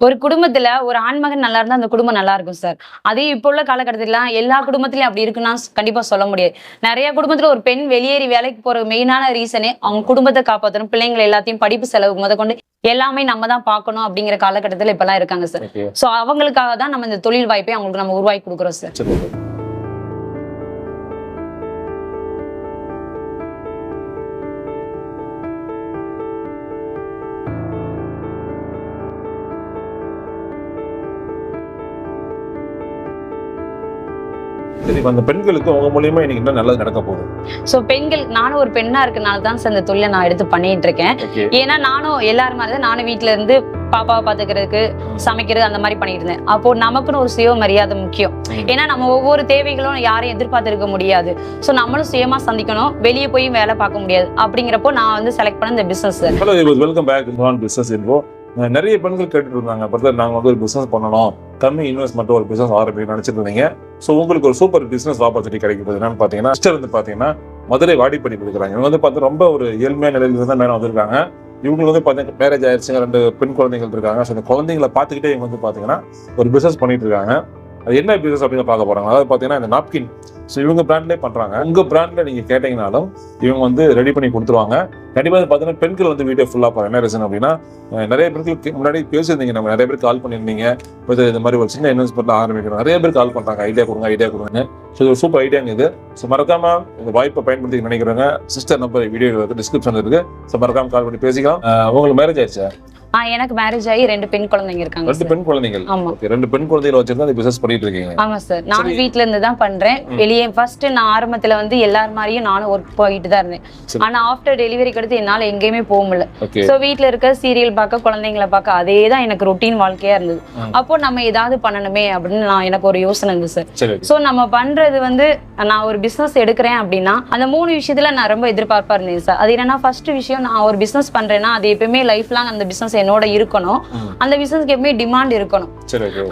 ஒரு குடும்பத்துல ஒரு ஆண்மகன் நல்லா இருந்தா அந்த குடும்பம் நல்லா இருக்கும் சார் அதே இப்போ உள்ள காலகட்டத்துல எல்லா குடும்பத்திலயும் அப்படி இருக்குன்னா கண்டிப்பா சொல்ல முடியாது. நிறைய குடும்பத்துல ஒரு பெண் வெளியேறி வேலைக்கு போற மெயினான ரீசனே அவங்க குடும்பத்தை காப்பாற்றணும் பிள்ளைங்களை எல்லாத்தையும் படிப்பு செலவு முத கொண்டு எல்லாமே நம்ம தான் பார்க்கணும் அப்படிங்கிற காலகட்டத்துல இப்பெல்லாம் இருக்காங்க சார் சோ அவங்களுக்காக தான் நம்ம இந்த தொழில் வாய்ப்பை அவங்களுக்கு நம்ம உருவாக்கி கொடுக்குறோம் சார் இப்ப அந்த பெண்களுக்கு உங்க மூலியமா இன்னைக்கு என்ன நல்லது நடக்க போகுது. சோ பெண்கள் நானும் ஒரு பெண்ணா இருக்கனால தான் சார் இந்த தொழிலை நான் எடுத்து பண்ணிட்டு இருக்கேன். ஏன்னா நானும் எல்லாரும் மாதிரி தான். நானும் வீட்ல இருந்து பாப்பாவை பாத்துக்கிறதுக்கு சமைக்கிறது அந்த மாதிரி பண்ணிட்டு இருந்தேன். அப்போ நமக்குன்னு ஒரு சுய மரியாதை முக்கியம். ஏன்னா நம்ம ஒவ்வொரு தேவைகளும் யாரையும் எதிர்பார்த்திருக்க முடியாது. சோ நம்மளும் சுயமா சந்திக்கணும். வெளியே போய் வேலை பார்க்க முடியாது. அப்படிங்கிறப்போ நான் வந்து செலக்ட் பண்ண இந்த business hello welcome back business info நிறைய பெண்கள் கேட்டுட்டு இருந்தாங்க. பிரதர் நாங்க வந்து ஒரு பிசினஸ் பண்ணணும். கம்மி இன்வெஸ்ட்மெண்ட் ஒரு பிசினஸ் ஆரம்பிக்கணும்னு நினைச்சிட்டு இருந்தீங்க. ஸோ உங்களுக்கு ஒரு சூப்பர் பிசினஸ் ஆப்பர்ச்சுனிட்டி கிடைக்கிறது என்னன்னு பார்த்தீங்கன்னா சிஸ்டர் வந்து பார்த்தீங்கன்னா மதுரை வாடிப்படி கொடுக்குறாங்க. இவங்க வந்து பார்த்து ரொம்ப ஒரு ஏழ்மையான நிலையில தான் மேடம் வந்திருக்காங்க. இவங்களுக்கு வந்து பார்த்தீங்கன்னா மேரேஜ் ஆயிடுச்சுங்க ரெண்டு பெண் குழந்தைகள் இருக்காங்க. ஸோ அந்த குழந்தைங்களை பார்த்துக்கிட்டே இவங்க வந்து பார்த்தீங்கன்னா ஒரு பிசினஸ் பண்ணிட்டு இருக்காங்க. அது என்ன பிசினஸ் அப்படின்னு பார்க்க போறாங்க. அதாவது பார்த்தீங்கன்னா இந்த நாப்கின் ஸோ இவங்க பிராண்ட்லேயே பண்ணுறாங்க உங்கள் பிராண்டில் நீங்கள் கேட்டீங்கனாலும் இவங்க வந்து ரெடி பண்ணி கொடுத்துருவாங்க. கண்டிப்பாக வந்து பார்த்தீங்கன்னா பெண்கள் வந்து வீடியோ ஃபுல்லாக பாருங்க. என்ன ரீசன் அப்படின்னா நிறைய பேருக்கு முன்னாடி பேசியிருந்தீங்க. நம்ம நிறைய பேர் கால் பண்ணியிருந்தீங்க. இப்போ இந்த மாதிரி ஒரு சின்ன இன்வெஸ்ட்மெண்ட் ஆரம்பிக்கணும் நிறைய பேர் கால் பண்ணுறாங்க ஐடியா கொடுங்க ஐடியா கொடுங்க ஸோ இது ஒரு சூப்பர் ஐடியாங்க இது. ஸோ மறக்காம இந்த வாய்ப்பை பயன்படுத்தி நினைக்கிறவங்க சிஸ்டர் நம்பர் வீடியோ இருக்கு டிஸ்கிரிப்ஷன் இருக்குது ஸோ மறக்காம கால் பண்ணி பேசிக்கலாம். உங்களுக்கு மேரேஜ் ஆயிடுச்சா? எனக்கு மேரேஜ் ஆகி ரெண்டு பெண் குழந்தைங்க இருக்காங்க ரெண்டு பெண் குழந்தைகள். ஆமா. ரெண்டு பெண் குழந்தைகள் வச்சிருந்தா அந்த பிசினஸ் பண்ணிட்டு இருக்கீங்க. ஆமா சார். நான். வீட்ல இருந்து தான் பண்றேன். வெளியே ஃபர்ஸ்ட் நான் ஆரம்பத்துல வந்து எல்லார் மாதிரியும் நானும் ஒர்க் போயிட்டு தான் இருந்தேன். ஆனா ஆஃப்டர் டெலிவரிக்கு அடுத்து என்னால எங்கேயுமே போக முடியல. சோ வீட்ல இருக்க சீரியல் பார்க்க குழந்தைங்களை பார்க்க அதே தான் எனக்கு ரொட்டீன் வாழ்க்கையா இருந்தது. அப்போ நம்ம ஏதாவது பண்ணணுமே அப்படின்னு நான் எனக்கு ஒரு யோசனை இருந்துச்சு சார். சோ நம்ம பண்றது வந்து நான் ஒரு பிசினஸ் எடுக்கிறேன் அப்படின்னா அந்த மூணு விஷயத்துல நான் ரொம்ப எதிர்பார்ப்பா இருந்தேன் சார் அது என்னன்னா ஃபர்ஸ்ட் விஷயம் நான் ஒரு பிசினஸ் பண்றேன்னா அது எப்பயுமே லைஃப் லாங் அந்த பிசினஸ் என்னோட இருக்கணும். அந்த பிசினஸ்க்கு எப்பவுமே டிமாண்ட் இருக்கணும்.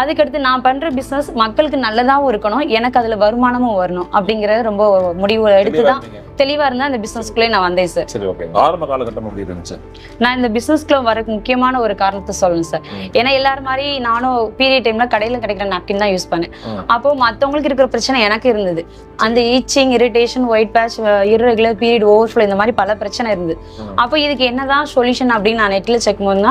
அதுக்கடுத்து நான் பண்ற பிசினஸ் மக்களுக்கு நல்லதாவும் இருக்கணும். எனக்கு அதுல வருமானமும் வரணும் அப்படிங்கறது ரொம்ப முடிவு எடுத்து தான் தெளிவா இருந்தா அந்த பிசினஸ்க்குள்ளே நான் வந்தேன் சார் சரி ஓகே ஆரம்ப காலகட்டம் எப்படி இருந்துச்சு? நான் இந்த பிசினஸ்க்குள்ள வரக்கு முக்கியமான ஒரு காரணத்தை சொல்லணும் சார். ஏன்னா எல்லாரும் மாதிரி நானும் பீரியட் டைம்ல கடையில கிடைக்கிற napkin தான் யூஸ் பண்ணேன். அப்போ மத்தவங்களுக்கு இருக்கிற பிரச்சனை எனக்கு இருந்தது. அந்த itching irritation white patch irregular period overflow இந்த மாதிரி பல பிரச்சனை இருந்தது. அப்போ இதுக்கு என்னதான் சொல்யூஷன் அப்படின்னு நான் நெட்ல செக் போது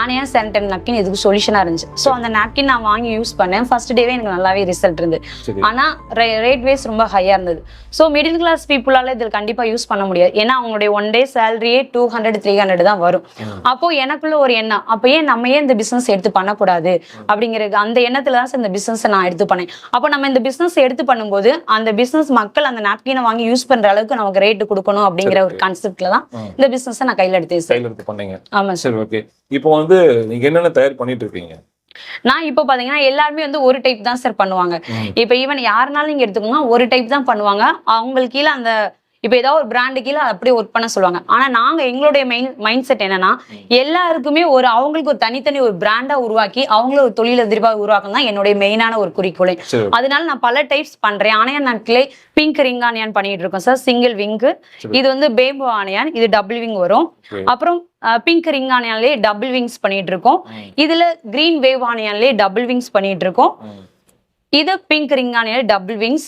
ஆனையா சானிடைம் napkin இதுக்கு சொல்யூஷனா இருந்துச்சு. ஸோ அந்த napkin நான் வாங்கி யூஸ் பண்ணேன். ஃபர்ஸ்ட் டேவே எனக்கு நல்லாவே ரிசல்ட் இருந்தது. சரி. ஆனா ரேட் வைஸ் ரொம்ப ஹையா இருந்தது. ஸோ மிடில் கிளாஸ் பீப்புளால இதில் கண்டிப்பா யூஸ் பண்ண முடியாது. ஏன்னா அவங்களுடைய ஒன் டே சேலரியே டூ ஹண்ட்ரட் த்ரீ ஹண்ட்ரட் தான் வரும். அப்போ எனக்குள்ள ஒரு எண்ணம். அப்போ ஏன் நம்ம ஏன் இந்த பிசினஸ் எடுத்து பண்ணக்கூடாது? அப்படிங்கிறது அந்த எண்ணத்துல தான் சார் இந்த பிசினஸ் நான் எடுத்து பண்ணேன். அப்போ நம்ம இந்த பிசினஸ் எடுத்து பண்ணும்போது அந்த பிசினஸ் மக்கள் அந்த நாப்கினை வாங்கி யூஸ் பண்ற அளவுக்கு நமக்கு ரேட் கொடுக்கணும் அப்படிங்கிற ஒரு கான்செப்ட்ல தான். இந்த பிசினஸ் நான் கையில எடுத்தேன் சார் கையில எடுத்து பண்ணீங்க. ஆமா சார் சரி ஓகே இப்போ வந்து நீங்க என்னென்ன தயார் பண்ணிட்டு இருக்கீங்க நான் இப்போ பாத்தீங்கன்னா எல்லாருமே வந்து ஒரு டைப் தான் சார் பண்ணுவாங்க. இப்போ ஈவன் யாருனாலும் நீங்க எடுத்துக்கோங்க ஒரு டைப் தான் பண்ணுவாங்க. அவங்களுக்கு கீழே அந்த இப்போ ஏதாவது ஒரு பிராண்டு கீழே அப்படியே ஒர்க் பண்ண சொல்லுவாங்க ஆனா நாங்க எங்களுடைய மெயின் மைண்ட் செட் என்னன்னா எல்லாருக்குமே ஒரு அவங்களுக்கு ஒரு தனித்தனி ஒரு பிராண்டா உருவாக்கி அவங்கள ஒரு தொழிலதிபராக உருவாக்கணும் தான் என்னுடைய மெயினான ஒரு குறிக்கோளே. அதனால நான் பல டைப்ஸ் பண்றேன் ஆனையான் நாட்களே பிங்க் ரிங் ஆனியான் பண்ணிட்டு இருக்கோம் சார் சிங்கிள் விங்கு. இது வந்து பேம்பு ஆனியான் இது டபுள் விங் வரும். அப்புறம் பிங்க் ரிங் ஆனியான்லயே டபுள் விங்ஸ் பண்ணிட்டு இருக்கோம். இதுல கிரீன் வேவ் ஆனியான்லயே டபுள் விங்ஸ் பண்ணிட்டு இருக்கோம். இது பிங்க் ரிங் ஆனியால டபுள் விங்ஸ்.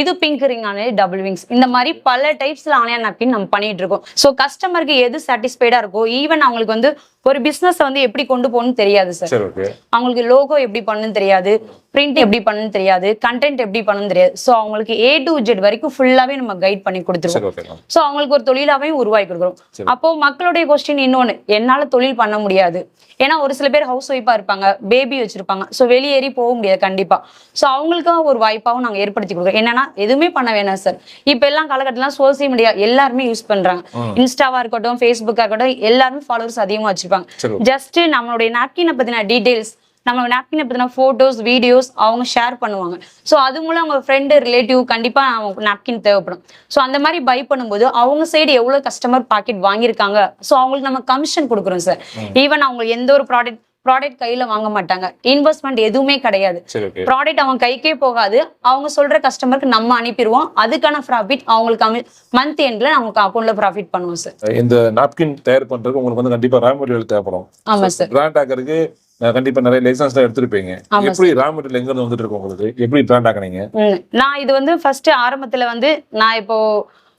இது பிங்க் ரிங் ஆனியால டபுள் விங்ஸ் இந்த மாதிரி பல டைப்ஸ்ல ஆனியன் நாப்கின் நம்ம பண்ணிட்டு இருக்கோம். ஸோ கஸ்டமருக்கு எது சாட்டிஸ்ஃபைடா இருக்கோ ஈவன் அவங்களுக்கு வந்து ஒரு பிசினஸ் வந்து எப்படி கொண்டு போகணும்னு தெரியாது சார் அவங்களுக்கு லோகோ எப்படி பண்ணணும்னு தெரியாது பிரிண்ட் எப்படி பண்ணணும்னு தெரியாது கண்டென்ட் எப்படி பண்ணணும்னு தெரியாது. ஸோ அவங்களுக்கு ஏ டு ஜெட் வரைக்கும் ஃபுல்லாவே நம்ம கைட் பண்ணி கொடுத்துருவோம். ஸோ அவங்களுக்கு ஒரு தொழிலாவே உருவாக்கி கொடுக்குறோம். அப்போ மக்களுடைய கொஸ்டின் இன்னொன்னு என்னால தொழில் பண்ண முடியாது. ஏன்னா ஒரு சில பேர் ஹவுஸ் ஒய்ஃபா இருப்பாங்க பேபி வச்சிருப்பாங்க. ஸோ வெளியேறி போக முடியாது கண்டிப்பா. ஸோ அவங்களுக்காக ஒரு வாய்ப்பாகவும் நாங்க ஏற்படுத்தி கொடுக்குறோம். என்னன்னா எதுவுமே பண்ண வேணாம் சார் இப்போ எல்லாம் காலகட்டத்தில் சோசியல் மீடியா எல்லாருமே யூஸ் பண்றாங்க. இன்ஸ்டாவா இருக்கட்டும் ஃபேஸ்புக்கா இருக்கட்டும் எல்லாருமே ஃபாலோவர்ஸ் அதிகமா வச்சிருப்பாங்க. ஜஸ்ட் நம்மளுடைய நாப்கினை பத்தின டீடைல்ஸ் நம்ம நாப்கினை பத்தின போட்டோஸ் வீடியோஸ் அவங்க ஷேர் பண்ணுவாங்க. ஸோ அது மூலம் அவங்க ஃப்ரெண்டு ரிலேட்டிவ் கண்டிப்பா அவங்க நாப்கின் தேவைப்படும். ஸோ அந்த மாதிரி பை பண்ணும்போது அவங்க சைடு எவ்வளவு கஸ்டமர் பாக்கெட் வாங்கியிருக்காங்க? ஸோ அவங்களுக்கு நம்ம கமிஷன் கொடுக்குறோம் சார் ஈவன் அவங்க எந்த ஒரு ப்ராடக்ட் ப்ராடக்ட் கையில வாங்க மாட்டாங்க. இன்வெஸ்ட்மெண்ட் எதுவுமே கிடையாது. ப்ராடக்ட் அவங்க கைக்கே போகாது. அவங்க சொல்ற கஸ்டமருக்கு நம்ம அனுப்பிடுவோம். அதுக்கான ப்ராஃபிட் அவங்களுக்கு மந்த் எண்ட்ல நமக்கு அக்கௌண்ட்ல ப்ராஃபிட் பண்ணுவோம் சார் இந்த நாப்கின் தயார் பண்றதுக்கு உங்களுக்கு வந்து கண்டிப்பா ரா மெட்டீரியல் தேவைப்படும். ஆமா சார் பிராண்ட் ஆக்கிறதுக்கு அஹ் கண்டிப்பா நிறைய லைசன்ஸ் தான் எடுத்திருப்பீங்க. எப்படி ரா மெட்டீரியல் எங்க இருந்து வந்துட்டு இருக்கு உங்களுக்கு? எப்படி பிராண்ட் ஆக்குனீங்க. நான் இது வந்து ஃபர்ஸ்ட் ஆரம்பத்துல வந்து நான் இப்போ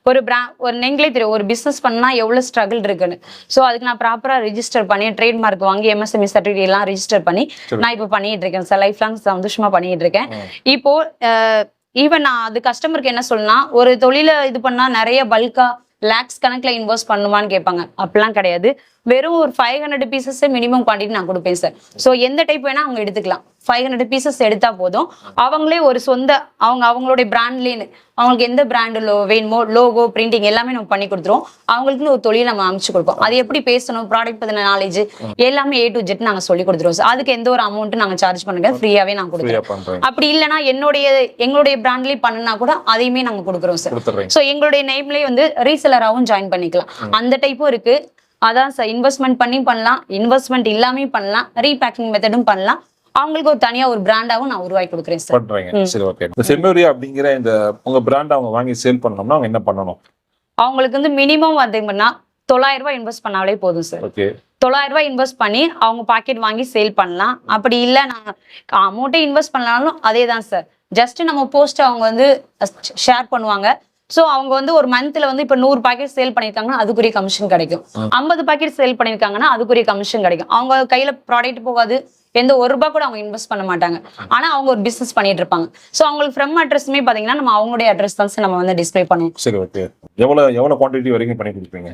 ஒரு பிரா ஒரு நீங்களே தெரியும் ஒரு பிசினஸ் பண்ணா எவ்வளவு ஸ்ட்ரகிள் இருக்குன்னு. ஸோ அதுக்கு நான் ப்ராப்பரா ரெஜிஸ்டர் பண்ணி ட்ரேட்மார்க் வாங்கி எம்எஸ்எம்இ சர்டிஃபிகேட் எல்லாம் ரெஜிஸ்டர் பண்ணி. நான் இப்போ பண்ணிட்டு இருக்கேன் சார். லைஃப் லாங் சந்தோஷமா பண்ணிட்டு இருக்கேன். இப்போ ஈவன் நான் அது கஸ்டமருக்கு என்ன சொல்லணும்னா ஒரு தொழிலை இது பண்ணா நிறைய பல்கா லேக்ஸ் கணக்குல இன்வெஸ்ட் பண்ணுவான்னு கேட்பாங்க. அப்படிலாம் கிடையாது. வெறும் ஒரு five hundred pieces minimum quantity நான் கொடுப்பேன் சார் ஸோ எந்த டைப் வேணா அவங்க எடுத்துக்கலாம். ஃபைவ் ஹண்ட்ரட் பீசஸ் எடுத்தா போதும். அவங்களே ஒரு சொந்த அவங்க அவங்களுடைய பிராண்ட்லேன்னு அவங்களுக்கு எந்த பிராண்டு லோ வேணுமோ லோகோ பிரிண்டிங் எல்லாமே நம்ம பண்ணி கொடுத்துருவோம். அவங்களுக்குன்னு ஒரு தொழில் நம்ம அமைச்சு கொடுப்போம். அது எப்படி பேசணும் ப்ராடக்ட் பத்தின நாலேஜ் எல்லாமே ஏ டு ஜெட் நாங்கள் சொல்லி கொடுத்துருவோம். சார் அதுக்கு எந்த ஒரு அமௌண்ட்டும் நாங்கள் சார்ஜ் பண்ணுங்க ஃப்ரீயாவே நான் கொடுக்குறோம் அப்படி இல்லைன்னா என்னுடைய எங்களுடைய பிராண்ட்லயே பண்ணுனா கூட அதையுமே நாங்க கொடுக்குறோம் சார் ஸோ எங்களுடைய நேம்லயே வந்து ரீசெலராகவும் ஜாயின் பண்ணிக்கலாம். அந்த டைப்பும் இருக்கு. அதான் சார் இன்வெஸ்ட்மெண்ட் பண்ணி பண்ணலாம். இன்வெஸ்ட்மெண்ட் இல்லாமே பண்ணலாம். ரீபேக்கிங் மெத்தடும் பண்ணலாம். அவங்களுக்கு ஒரு தனியா ஒரு பிராண்டாவும் நான் உருவாக்கி கொடுக்குறேன் சார் பண்றீங்க. சரி ஓகே இந்த செம்மோரியா அப்படிங்கிற இந்த உங்க பிராண்ட் அவங்க வாங்கி சேல் பண்ணணும்னா அவங்க என்ன பண்ணணும்? அவங்களுக்கு வந்து மினிமம் பார்த்தீங்கன்னா தொள்ளாயிரம் ரூபாய் இன்வெஸ்ட் பண்ணாலே போதும் சார் ஓகே தொள்ளாயிரம் ரூபாய் இன்வெஸ்ட் பண்ணி அவங்க பாக்கெட் வாங்கி சேல் பண்ணலாம். அப்படி இல்லை நான் அமௌண்ட்டே இன்வெஸ்ட் பண்ணாலும் அதே தான் சார் ஜஸ்ட் நம்ம போஸ்ட் அவங்க வந்து ஷேர் பண்ணுவாங்க. ஸோ அவங்க வந்து ஒரு மந்த்ல வந்து இப்போ நூறு பாக்கெட் சேல் பண்ணியிருக்காங்கன்னா அதுக்குரிய கமிஷன் கிடைக்கும். ஐம்பது பாக்கெட் சேல் பண்ணியிருக்காங்கன்னா அதுக்குரிய கமிஷன் கிடைக்கும். அவங்க கையில ப்ராடக்ட் போகாது. எந்த ஒரு ரூபாய் கூட அவங்க இன்வெஸ்ட் பண்ண மாட்டாங்க. ஆனா அவங்க ஒரு பிசினஸ் பண்ணிட்டு இருப்பாங்க. ஸோ அவங்களுக்கு ஃப்ரம் அட்ரஸுமே பாத்தீங்கன்னா நம்ம அவங்களுடைய அட்ரஸ் தான் நம்ம வந்து டிஸ்ப்ளே பண்ணுவோம். சரி ஓகே எவ்வளவு எவ்வளவு குவான்டிட்டி வரைக்கும் பண்ணி கொடுப்பீங்க?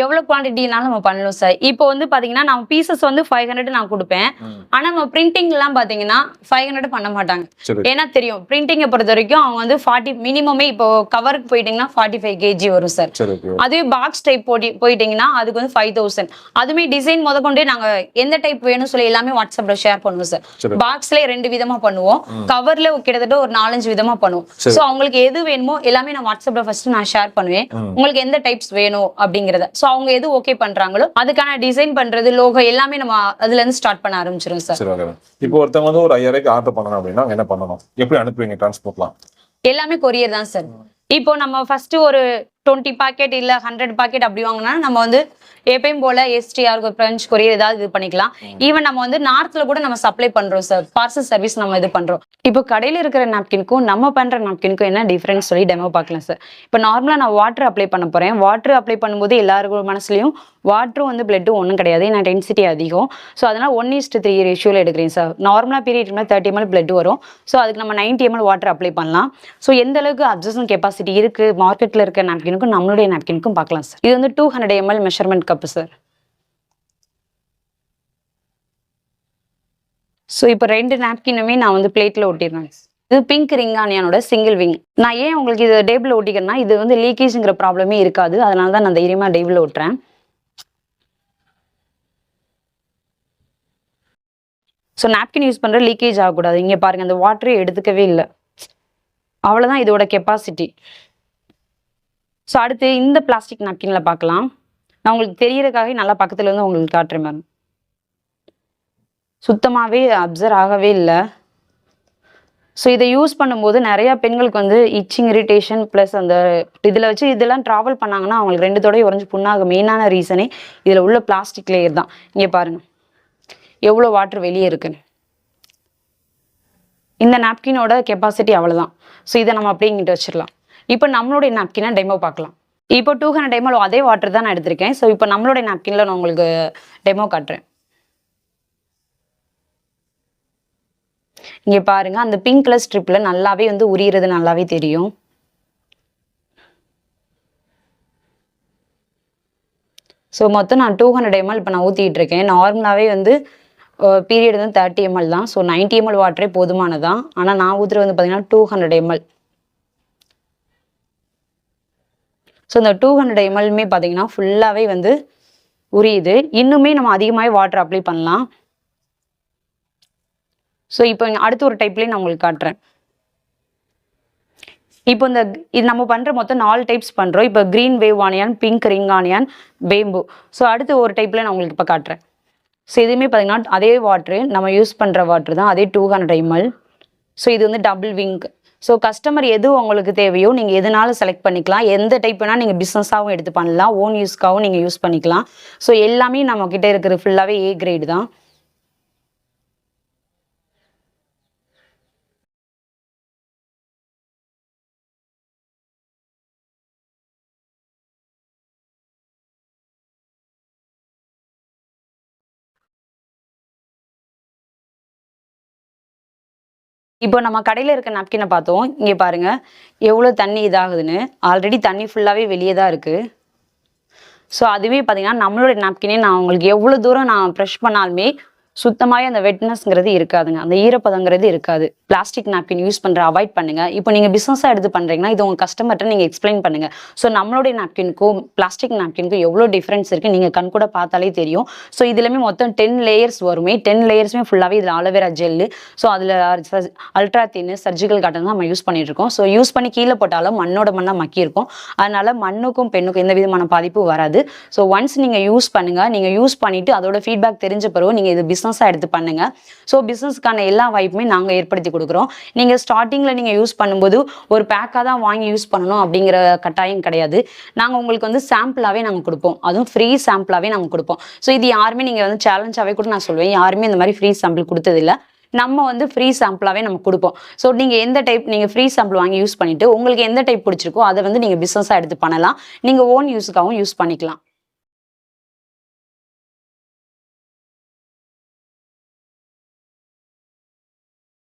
எவ்வளவு குவான்டிட்டினாலும் நம்ம பண்ணலாம் சார் இப்போ வந்து பாத்தீங்கன்னா நம்ம பீசஸ் வந்து ஃபைவ் ஹண்ட்ரட் நான் கொடுப்பேன். ஆனா நம்ம பிரிண்டிங் எல்லாம் பாத்தீங்கன்னா ஃபைவ் ஹண்ட்ரட் பண்ண மாட்டாங்க. ஏன்னா தெரியும். பிரிண்டிங்கை பொறுத்த வரைக்கும் அவங்க வந்து ஃபார்ட்டி மினிமமே இப்போ கவருக்கு போயிட்டீங்கன்னா ஃபார்ட்டி ஃபைவ் கேஜி வரும் சார் அதுவே பாக்ஸ் டைப் போட்டி போயிட்டீங்கன்னா அதுக்கு வந்து ஃபைவ் தௌசண்ட் அதுமே டிசைன் முத கொண்டே நாங்க எந்த டைப் வேணும்னு சொல்லி எல்லாமே வாட்ஸ்அப்ல ஷேர் பண்ணுவோம் சார். பாக்ஸ்ல ரெண்டு விதமா பண்ணுவோம். கவர்ல கிட்டத்தட்ட ஒரு நாலஞ்சு விதமா பண்ணுவோம். சோ அவங்களுக்கு எது வேணுமோ எல்லாமே நான் வாட்ஸ்அப்ல ஃபர்ஸ்ட் நான் ஷேர் பண்ணுவேன். உங்களுக்கு எந்த டைப்ஸ் வேணும் அப்படிங்கறத சோ அவங்க எது ஓகே பண்றாங்களோ அதுக்கான டிசைன் பண்றது லோகோ எல்லாமே நம்ம அதுல இருந்து ஸ்டார்ட் பண்ண ஆரம்பிச்சிரும் சார் சரி ஓகே இப்போ ஒருத்தவங்க வந்து ஒரு ஐயாயிரம் ஆர்டர் பண்ணணும் அப்படின்னா என்ன பண்ணணும்? எப்படி அனுப்புவீங்க டிரான்ஸ்போர்ட்லாம் எல்லாமே கொரியர் தான் சார் இப்போ நம்ம ஃபர்ஸ்ட் ஒரு டுவெண்ட்டி பாக்கெட் இல்ல ஹண்ட்ரட் பாக்கெட் அப்படி வாங்கினா நம்ம வந்து எப்பயும் போல எஸ்டிஆர் பிரெஞ்ச் கொரியர் ஏதாவது இது பண்ணிக்கலாம். ஈவன் நம்ம வந்து நார்த்ல கூட நம்ம சப்ளை பண்றோம் சார் பார்சல் சர்வீஸ் நம்ம இது பண்றோம். இப்போ கடையில இருக்கிற நாப்கின்க்கும் நம்ம பண்ற நாப்கின்க்கும் என்ன டிஃபரன்ஸ் சொல்லி டெமோ பார்க்கலாம் சார் இப்போ நார்மலா நான் வாட்டர் அப்ளை பண்ண போறேன். வாட்டர் அப்ளை பண்ணும்போது எல்லாருக்கும் மனசுலயும் வாட்டரும் வந்து பிளட்டும் ஒன்றும் கிடையாது. ஏன்னா டென்சிட்டி அதிகம். ஸோ அதனால ஒன் இஸ்ட் த்ரீ ரேஷியோவில் எடுக்கிறேன் சார் நார்மலாக பீரியட் தேர்ட்டி எம்எல் பிளட் வரும். ஸோ அதுக்கு நம்ம 90 எம்எல் வாட்டர் அப்ளை பண்ணலாம். ஸோ எந்த அளவுக்கு அப்சர்ஷன் கெப்பாசிட்டி இருக்கு மார்க்கெட்டில் இருக்க நாப்கினுக்கும் நம்மளுடைய நாப்கினுக்கும் பார்க்கலாம் சார் இது வந்து two hundred ML measurement cup sir so இப்போ ரெண்டு நாப்கினுமே நான் வந்து பிளேட்டில் ஒட்டிடுறேன் இது பிங்க் ரிங்கானியானோட சிங்கிள் விங் நான் ஏன் உங்களுக்கு இது டேபிள் ஒட்டிக்கிறேன்னா இது வந்து லீக்கேஜ்ங்கிற ப்ராப்ளமே இருக்காது. அதனால தான் நான் தைரியமாக டேபிள் ஒட்டுறேன். ஸோ நாப்கின் யூஸ் பண்ணுற லீக்கேஜ் ஆகக்கூடாது. இங்கே பாருங்க அந்த வாட்டரே எடுத்துக்கவே இல்லை. அவ்வளோதான் இதோட கெப்பாசிட்டி ஸோ அடுத்து இந்த பிளாஸ்டிக் நாப்கினில் பார்க்கலாம். நான் உங்களுக்கு தெரியறதுக்காக நல்லா பக்கத்துலேருந்து உங்களுக்கு காட்டுறேன் மேம். சுத்தமாகவே அப்சர்வ் ஆகவே இல்லை. ஸோ இதை யூஸ் பண்ணும்போது நிறையா பெண்களுக்கு வந்து இச்சிங் இரிட்டேஷன் ப்ளஸ் அந்த இதில் வச்சு இதெல்லாம் ட்ராவல் பண்ணாங்கன்னா அவங்களுக்கு ரெண்டு தொடை உறைஞ்சி புண்ணாக மெயினான ரீசனே இதில் உள்ள பிளாஸ்டிக் லேயர் தான். இங்கே பாருங்க. எவ்வளோ வாட்டர் வெளியே இருக்குன்னு இந்த நாப்கினோட கெப்பாசிட்டி அவ்வளோதான் ஸோ இதை நம்ம அப்படியே இங்கிட்ட வச்சிடலாம். இப்போ நம்மளுடைய நாப்கினை டெமோ பார்க்கலாம். இப்போ டூ ஹண்ட்ரட் டெமோ அதே வாட்டர் தான் நான் எடுத்திருக்கேன். ஸோ இப்போ நம்மளுடைய நாப்கினில் நான் உங்களுக்கு டெமோ காட்டுறேன். இங்கே பாருங்கள் அந்த பிங்க் கலர் ஸ்ட்ரிப்பில் நல்லாவே வந்து உரியறது நல்லாவே தெரியும். ஸோ மொத்தம் நான் டூ ஹண்ட்ரட் எம்எல் இப்போ நான் ஊற்றிக்கிட்டு இருக்கேன். நார்மலாகவே வந்து பீரியட் வந்து தேர்ட்டி எம்எல் தான். ஸோ 90 எம்எல் வாட்டரே போதுமானதான் ஆனால் நான் ஊற்றுறது வந்து பார்த்தீங்கன்னா டூ ஹண்ட்ரட் எம்எல் ஸோ இந்த டூ ஹண்ட்ரட் எம்எல்மே பார்த்தீங்கன்னா ஃபுல்லாகவே வந்து உரியுது. இன்னுமே நம்ம அதிகமாகவே வாட்டர் அப்ளை பண்ணலாம். ஸோ இப்போ அடுத்த ஒரு டைப்லேயே நான் உங்களுக்கு காட்டுறேன். இப்போ இந்த இது நம்ம பண்ணுற மொத்தம் நாலு டைப்ஸ் பண்ணுறோம் இப்போ green wave onion pink ring onion bamboo so அடுத்து ஒரு டைப்ல நான் உங்களுக்கு இப்போ காட்டுறேன். ஸோ இதுவுமே பார்த்தீங்கன்னா அதே வாட்ரு நம்ம யூஸ் பண்ணுற வாட்டர் தான். அதே டூ ஹண்ட்ரட் எம்எல் ஸோ இது வந்து டபுள் விங்க் ஸோ கஸ்டமர் எது உங்களுக்கு தேவையோ நீங்கள் எதுனாலும் செலக்ட் பண்ணிக்கலாம். எந்த டைப் வேணால் நீங்கள் பிஸ்னஸாகவும் எடுத்து பண்ணலாம். ஓன் யூஸ்க்காகவும் நீங்கள் யூஸ் பண்ணிக்கலாம். ஸோ எல்லாமே நம்மக்கிட்ட இருக்கிற ஃபுல்லாகவே ஏ கிரேடு தான். இப்போ நம்ம கடையில் இருக்க நாப்கினை பார்த்தோம். இங்கே பாருங்க. எவ்வளோ தண்ணி இதாகுதுன்னு. ஆல்ரெடி தண்ணி ஃபுல்லாகவே வெளியே தான் இருக்குது ஸோ அதுவே பார்த்தீங்கன்னா நம்மளோட நாப்கினே நான் உங்களுக்கு எவ்வளோ தூரம் நான் ப்ரெஷ் பண்ணாலுமே சுத்தமாகவே அந்த வெட்னஸ்ங்கிறது இருக்காதுங்க. அந்த ஈரப்பதங்கிறது இருக்காது. பிளாஸ்டிக் நாப்கின் யூஸ் பண்ணுற அவாய்ட் பண்ணுங்க. இப்போ நீங்கள் பிஸ்னஸாக எடுத்து பண்ணுறீங்கன்னா இது உங்கள் கஸ்டமர்கிட்ட நீங்கள் எக்ஸ்பிளைன் பண்ணுங்க. ஸோ நம்மளுடைய நாப்கினுக்கும் பிளாஸ்டிக் நாப்கினுக்கும் எவ்வளோ டிஃப்ரென்ஸ் இருக்குது நீங்கள் கண் கூட பார்த்தாலே தெரியும். ஸோ இதுலையுமே மொத்தம் டென் லேயர்ஸ் வருமே. டென் லேயர்ஸுமே ஃபுல்லாகவே இதில் அலோவேரா ஜெல்லு ஸோ அதில் அல்ட்ரா தின்னு சர்ஜிக்கல் காட்டன் தான் நம்ம யூஸ் பண்ணிட்டு இருக்கோம். ஸோ யூஸ் பண்ணி கீழே போட்டாலும் மண்ணோட மண்ணாக மக்கி இருக்கும் அதனால மண்ணுக்கும் பெண்ணுக்கும் எந்த விதமான பாதிப்பும் வராது. ஸோ ஒன்ஸ் நீங்கள் யூஸ் பண்ணுங்கள் நீங்கள் யூஸ் பண்ணிவிட்டு அதோட ஃபீட்பேக் தெரிஞ்ச பிறகு நீங்கள் இது பிஸ்னஸ் பிஸ்னஸாக எடுத்து பண்ணுங்க. ஸோ பிஸ்னஸ்க்கான எல்லா வாய்ப்புமே நாங்கள் ஏற்படுத்தி கொடுக்குறோம். நீங்கள் ஸ்டார்டிங்கில் நீங்கள் யூஸ் பண்ணும்போது ஒரு பேக்காக தான் வாங்கி யூஸ் பண்ணணும் அப்படிங்கிற கட்டாயம் கிடையாது. நாங்கள் உங்களுக்கு வந்து சாம்பிளாகவே நாங்கள் கொடுப்போம். அதுவும் ஃப்ரீ சாம்பிளாகவே நாங்கள் கொடுப்போம். ஸோ இது யாருமே நீங்கள் வந்து சேலஞ்சாகவே கூட நான் சொல்லுவேன். யாருமே இந்த மாதிரி ஃப்ரீ சாம்பிள் கொடுத்ததில்லை. நம்ம வந்து ஃப்ரீ சாம்பிளாகவே நம்ம கொடுப்போம். ஸோ நீங்கள் எந்த டைப் நீங்கள் ஃப்ரீ சாம்பிள் வாங்கி யூஸ் பண்ணிவிட்டு உங்களுக்கு எந்த டைப் பிடிச்சிருக்கோ அதை வந்து நீங்கள் பிஸ்னஸாக எடுத்து பண்ணலாம். நீங்கள் ஓன் யூஸுக்காகவும் யூஸ் பண்ணிக்கலாம்.